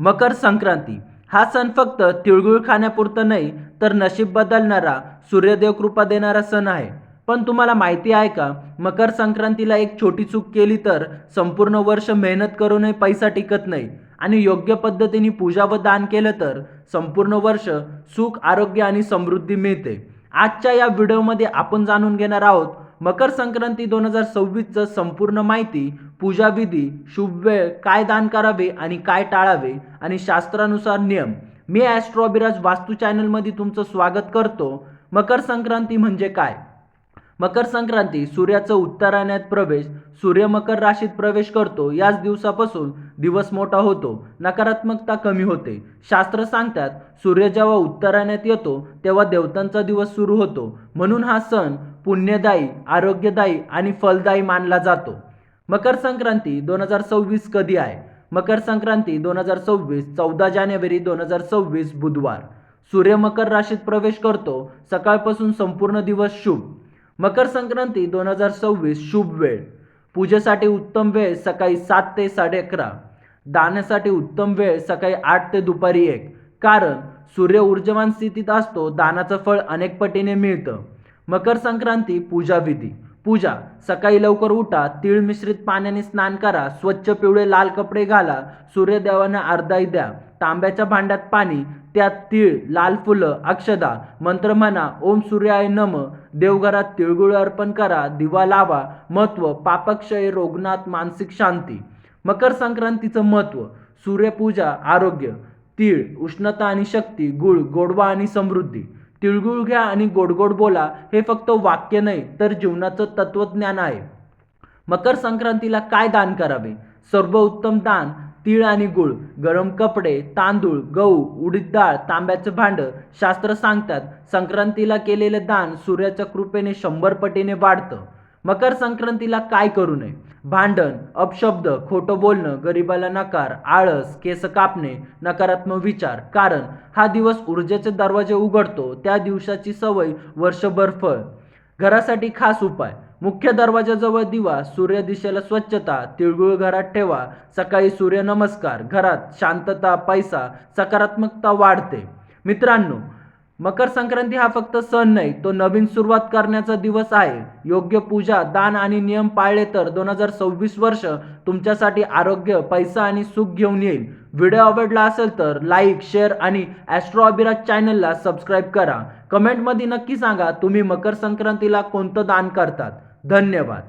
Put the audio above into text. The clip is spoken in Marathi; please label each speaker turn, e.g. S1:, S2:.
S1: मकर संक्रांती. हा सण फक्त तिळगुळ खाण्यापुरतं नाही तर नशीब बदलणारा सूर्यदेव कृपा देणारा सण आहे. पण तुम्हाला माहिती आहे का मकर संक्रांतीला एक छोटी चूक केली तर संपूर्ण वर्ष मेहनत करूनही पैसा टिकत नाही. आणि योग्य पद्धतीने पूजा व दान केलं तर संपूर्ण वर्ष सुख आरोग्य आणि समृद्धी मिळते. आजच्या या व्हिडिओमध्ये आपण जाणून घेणार आहोत मकर संक्रांती दोन हजार सव्वीसचं संपूर्ण माहिती पूजाविधी शुभ वेळ काय दान करावे आणि काय टाळावे आणि शास्त्रानुसार नियम. मी ॲस्ट्रॉबिराज वास्तू चॅनलमध्ये तुमचं स्वागत करतो. मकर संक्रांती म्हणजे काय? मकर संक्रांती सूर्याचं उत्तरायणात प्रवेश सूर्य मकर राशीत प्रवेश करतो. याच दिवसापासून दिवस मोठा होतो. नकारात्मकता कमी होते. शास्त्र सांगतात सूर्य जेव्हा उत्तरायणात येतो तेव्हा देवतांचा दिवस सुरू होतो. म्हणून हा सण पुण्यदायी आरोग्यदायी आणि फलदायी मानला जातो. मकर संक्रांती दोन हजार सव्वीस कधी आहे? मकर संक्रांती दोन हजार सव्वीस चौदा जानेवारी दोन हजार सव्वीस बुधवार. सूर्य मकर राशीत प्रवेश करतो. सकाळपासून संपूर्ण दिवस शुभ. मकर संक्रांती दोन हजार सव्वीस शुभ वेळ. पूजेसाठी उत्तम वेळ सकाळी सात ते साडे अकरा दानासाठी उत्तम वेळ सकाळी आठ ते दुपारी एक. कारण सूर्य ऊर्जवान स्थितीत असतो. दानाचं फळ अनेक पटीने मिळतं. मकर संक्रांती पूजा विधी. पूजा सकाळी लवकर उठा तीळ मिश्रित पाण्याने स्नान करा स्वच्छ पिवळे लाल कपडे घाला सूर्यदेवांना अर्धाई द्या तांब्याच्या भांड्यात पाणी त्यात तीळ लाल फुलं अक्षदा मंत्र म्हणा ओम सूर्याय नम देवघरात तिळगुळ अर्पण करा दिवा लावा महत्त्व पापक्षय रोगनाथ मानसिक शांती. मकर संक्रांतीचं महत्त्व सूर्यपूजा आरोग्य तीळ उष्णता आणि शक्ती गुळ गोडवा आणि समृद्धी. तिळगुळ घ्या आणि गोडगोड बोला हे फक्त वाक्य नाही तर जीवनाचं तत्वज्ञान आहे. मकर संक्रांतीला काय दान करावे? सर्वोत्तम दान तीळ आणि गुळ गरम कपडे तांदूळ गहू उडीद डाळ तांब्याचं भांड शास्त्र सांगतात संक्रांतीला केलेलं दान सूर्याच्या कृपेने शंभर पटीने वाढतं. मकर संक्रांतीला काय करू नये? भांडण अपशब्द खोटं बोलणं गरिबाला नकार आळस केस कापणे नकारात्मक विचार. कारण हा दिवस ऊर्जेचे दरवाजे उघडतो त्या दिवसाची सवय वर्षभर फळ. घरासाठी खास उपाय. मुख्य दरवाजाजवळ दिवा सूर्य दिशेला स्वच्छता तिळगुळ घरात ठेवा सकाळी सूर्य नमस्कार घरात शांतता पैसा सकारात्मकता वाढते. मित्रांनो मकर संक्रांती हा फक्त सण नाही तो नवीन सुरुवात करण्याचा दिवस आहे. योग्य पूजा दान आणि नियम पाळले तर दोन हजार सव्वीस वर्ष तुमच्यासाठी आरोग्य पैसा आणि सुख घेऊन येईल. व्हिडिओ आवडला असेल तर लाईक शेअर आणि ॲस्ट्रो अभिराज चॅनलला सबस्क्राईब करा. कमेंटमध्ये नक्की सांगा तुम्ही मकर संक्रांतीला कोणतं दान करतात. धन्यवाद.